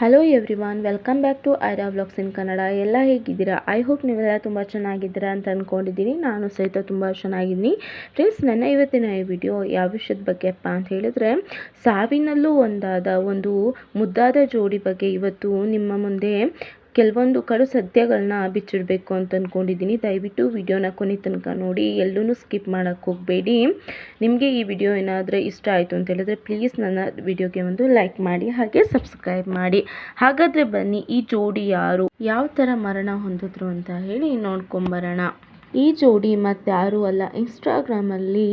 Hello everyone welcome back to Aira vlogs in Kannada ಎಲ್ಲ ಹೇಗಿದ್ದೀರಾ? I hope ನೀವೆಲ್ಲ ತುಂಬ ಚೆನ್ನಾಗಿದ್ದೀರಾ ಅಂತ ಅಂದ್ಕೊಂಡಿದ್ದೀನಿ ನಾನು ಸಹಿತ ತುಂಬ ಚೆನ್ನಾಗಿದ್ದೀನಿ. ಫ್ರೆಂಡ್ಸ್ ನನ್ನ ಇವತ್ತಿನ ಈ ವಿಡಿಯೋ ಯಾವ ವಿಷಯದ ಬಗ್ಗೆಪ್ಪ ಅಂತ ಹೇಳಿದ್ರೆ, ಸಾವಿನಲ್ಲೂ ಒಂದಾದ ಒಂದು ಮುದ್ದಾದ ಜೋಡಿ ಬಗ್ಗೆ ಇವತ್ತು ನಿಮ್ಮ ಮುಂದೆ ಕೆಲವೊಂದು ಕಡು ಸದ್ಯಗಳನ್ನ ಬಿಚ್ಚಿಡಬೇಕು ಅಂತ ಅಂದ್ಕೊಂಡಿದ್ದೀನಿ ದಯವಿಟ್ಟು ವಿಡಿಯೋನ ಕೊನೆ ತನಕ ನೋಡಿ ಎಲ್ಲೂ ಸ್ಕಿಪ್ ಮಾಡೋಕ್ಕೆ ಹೋಗಬೇಡಿ. ನಿಮಗೆ ಈ ವಿಡಿಯೋ ಏನಾದರೂ ಇಷ್ಟ ಆಯಿತು ಅಂತ ಹೇಳಿದ್ರೆ ಪ್ಲೀಸ್ ನನ್ನ ವಿಡಿಯೋಗೆ ಒಂದು ಲೈಕ್ ಮಾಡಿ, ಹಾಗೆ ಸಬ್ಸ್ಕ್ರೈಬ್ ಮಾಡಿ. ಹಾಗಾದರೆ ಬನ್ನಿ, ಈ ಜೋಡಿ ಯಾರು? ಯಾವ ಥರ ಮರಣ ಹೊಂದಿದ್ರು ಅಂತ ಹೇಳಿ ನೋಡ್ಕೊಂಬರೋಣ. ಈ ಜೋಡಿ ಮತ್ತಾರೂ ಅಲ್ಲ. ಇನ್ಸ್ಟಾಗ್ರಾಮಲ್ಲಿ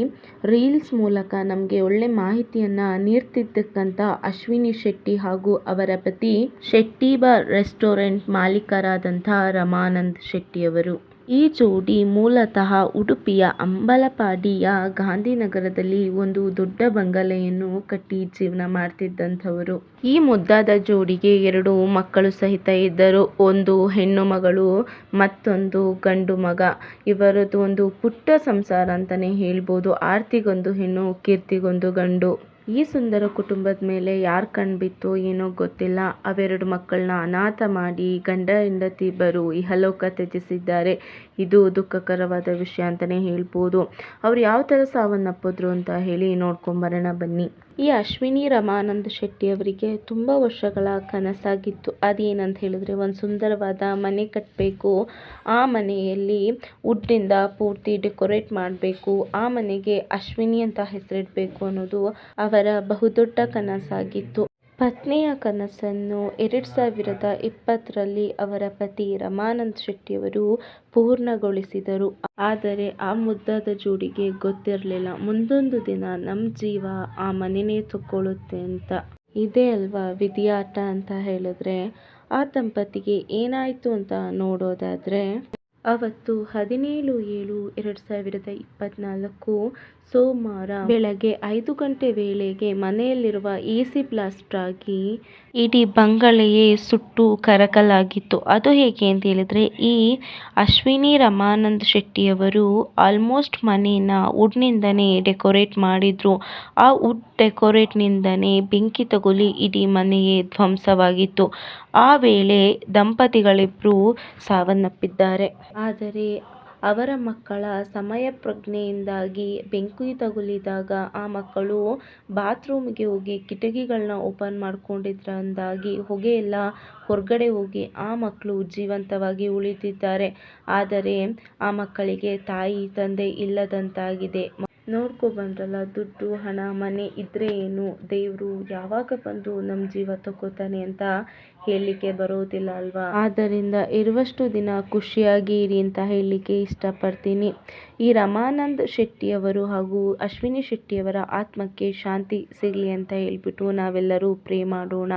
ರೀಲ್ಸ್ ಮೂಲಕ ನಮಗೆ ಒಳ್ಳೆ ಮಾಹಿತಿಯನ್ನು ನೀಡ್ತಿದ್ದಕ್ಕಂಥ ಅಶ್ವಿನಿ ಶೆಟ್ಟಿ ಹಾಗೂ ಅವರ ಪತಿ ಶೆಟ್ಟಿಬಾ ರೆಸ್ಟೋರೆಂಟ್ ಮಾಲೀಕರಾದಂಥ ರಮಾನಂದ್ ಶೆಟ್ಟಿಯವರು. ಈ ಜೋಡಿ ಮೂಲತಃ ಉಡುಪಿಯ ಅಂಬಲಪಾಡಿಯ ಗಾಂಧಿನಗರದಲ್ಲಿ ಒಂದು ದೊಡ್ಡ ಬಂಗಲೆಯನ್ನು ಕಟ್ಟಿ ಜೀವನ ಮಾಡ್ತಿದ್ದಂಥವರು. ಈ ಮುದ್ದಾದ ಜೋಡಿಗೆ ಎರಡು ಮಕ್ಕಳು ಸಹಿತ ಇದ್ದರು. ಒಂದು ಹೆಣ್ಣು ಮಗಳು, ಮತ್ತೊಂದು ಗಂಡು ಮಗ. ಇವರದ್ದು ಒಂದು ಪುಟ್ಟ ಸಂಸಾರ ಅಂತಾನೆ ಹೇಳ್ಬೋದು. ಆರ್ತಿಗೊಂದು ಹೆಣ್ಣು, ಕೀರ್ತಿಗೊಂದು ಗಂಡು. ಈ ಸುಂದರ ಕುಟುಂಬದ ಮೇಲೆ ಯಾರು ಕಣ್ಬಿತ್ತು ಏನೋ ಗೊತ್ತಿಲ್ಲ. ಅವೆರಡು ಮಕ್ಕಳನ್ನ ಅನಾಥ ಮಾಡಿ ಗಂಡ ಹೆಂಡತಿ ಇಬ್ಬರು ಇಹಲೋಕ ತ್ಯಜಿಸಿದ್ದಾರೆ. ಇದು ದುಃಖಕರವಾದ ವಿಷಯ ಅಂತಲೇ ಹೇಳ್ಬೋದು. ಅವ್ರು ಯಾವ ಥರ ಸಾವನ್ನಪ್ಪಿದ್ರು ಅಂತ ಹೇಳಿ ನೋಡ್ಕೊಂಬರೋಣ ಬನ್ನಿ. ಈ ಅಶ್ವಿನಿ ರಮಾನಂದ ಶೆಟ್ಟಿ ಅವರಿಗೆ ತುಂಬ ವರ್ಷಗಳ ಕನಸಾಗಿತ್ತು. ಅದೇನಂತ ಹೇಳಿದ್ರೆ, ಒಂದು ಸುಂದರವಾದ ಮನೆ ಕಟ್ಟಬೇಕು ಆ ಮನೆಯಲ್ಲಿ ವುಡ್ಡಿಂದ ಪೂರ್ತಿ ಡೆಕೋರೇಟ್ ಮಾಡಬೇಕು. ಆ ಮನೆಗೆ ಅಶ್ವಿನಿ ಅಂತ ಹೆಸರಿಡಬೇಕು ಅನ್ನೋದು ಅವರ ಬಹುದೊಡ್ಡ ಕನಸಾಗಿತ್ತು. ಪತ್ನಿಯ ಕನಸನ್ನು ಎರಡು ಸಾವಿರದ ಇಪ್ಪತ್ತರಲ್ಲಿ ಅವರ ಪತಿ ರಮಾನಂದ್ ಶೆಟ್ಟಿಯವರು ಪೂರ್ಣಗೊಳಿಸಿದರು. ಆದರೆ ಆ ಮುದ್ದಾದ ಜೋಡಿಗೆ ಗೊತ್ತಿರಲಿಲ್ಲ. ಮುಂದೊಂದು ದಿನ ನಮ್ಮ ಜೀವ ಆ ಮನೆಯೇ ತಕ್ಕೊಳ್ಳುತ್ತೆ ಅಂತ. ಇದೇ ಅಲ್ವಾ ವಿಧಿಯಾಟ ಅಂತ ಹೇಳಿದ್ರೆ, ಆ ದಂಪತಿಗೆ ಏನಾಯಿತು ಅಂತ ನೋಡೋದಾದರೆ ಅವತ್ತು ಹದಿನೇಳು ಏಳು ಎರಡು ಸಾವಿರದ ಇಪ್ಪತ್ತ್ನಾಲ್ಕು ಸೋಮವಾರ ಬೆಳಗ್ಗೆ ಐದು ಗಂಟೆ ವೇಳೆಗೆ ಮನೆಯಲ್ಲಿರುವ ಎ ಸಿ ಆಗಿ ಇಡೀ ಬಂಗಲೆಯೇ ಸುಟ್ಟು ಕರಕಲಾಗಿತ್ತು. ಅದು ಹೇಗೆ ಅಂತ ಹೇಳಿದ್ರೆ, ಈ ಅಶ್ವಿನಿ ರಮಾನಂದ್ ಶೆಟ್ಟಿಯವರು ಆಲ್ಮೋಸ್ಟ್ ಮನೇನ ವುಡ್ನಿಂದನೇ ಡೆಕೋರೇಟ್ ಮಾಡಿದ್ರು. ಆ ವುಡ್ ಡೆಕೋರೇಟ್ನಿಂದನೇ ಬೆಂಕಿ ತಗುಲಿ ಇಡೀ ಮನೆಯೇ ಧ್ವಂಸವಾಗಿತ್ತು. ಆ ವೇಳೆ ದಂಪತಿಗಳಿಬ್ಬರು ಸಾವನ್ನಪ್ಪಿದ್ದಾರೆ. ಆದರೆ ಅವರ ಮಕ್ಕಳ ಸಮಯ ಪ್ರಜ್ಞೆಯಿಂದಾಗಿ ಬೆಂಕಿ ತಗುಲಿದಾಗ ಆ ಮಕ್ಕಳು ಬಾತ್ರೂಮಿಗೆ ಹೋಗಿ ಕಿಟಕಿಗಳನ್ನ ಓಪನ್ ಮಾಡ್ಕೊಂಡಿದ್ರಂದಾಗಿ ಹೊಗೆ ಎಲ್ಲ ಹೊರಗಡೆ ಹೋಗಿ ಆ ಮಕ್ಕಳು ಜೀವಂತವಾಗಿ ಉಳಿದಿದ್ದಾರೆ. ಆದರೆ ಆ ಮಕ್ಕಳಿಗೆ ತಾಯಿ, ತಂದೆ ಇಲ್ಲದಂತಾಗಿದೆ. ನೋಡ್ಕೊ ಬಂದ್ರಲ್ಲ, ದುಡ್ಡು, ಹಣ, ಮನೆ ಇದ್ದರೆ ಏನು? ದೇವರು ಯಾವಾಗ ಬಂದು ನಮ್ಮ ಜೀವ ತಗೋತಾನೆ ಅಂತ ಹೇಳಲಿಕ್ಕೆ ಬರೋದಿಲ್ಲ ಅಲ್ವಾ? ಆದ್ದರಿಂದ ಇರುವಷ್ಟು ದಿನ ಖುಷಿಯಾಗಿ ಇರಿ ಅಂತ ಹೇಳಲಿಕ್ಕೆ ಇಷ್ಟಪಡ್ತೀನಿ. ಈ ರಮಾನಂದ್ ಶೆಟ್ಟಿಯವರು ಹಾಗೂ ಅಶ್ವಿನಿ ಶೆಟ್ಟಿಯವರ ಆತ್ಮಕ್ಕೆ ಶಾಂತಿ ಸಿಗಲಿ ಅಂತ ಹೇಳ್ಬಿಟ್ಟು ನಾವೆಲ್ಲರೂ ಪ್ರೇ ಮಾಡೋಣ.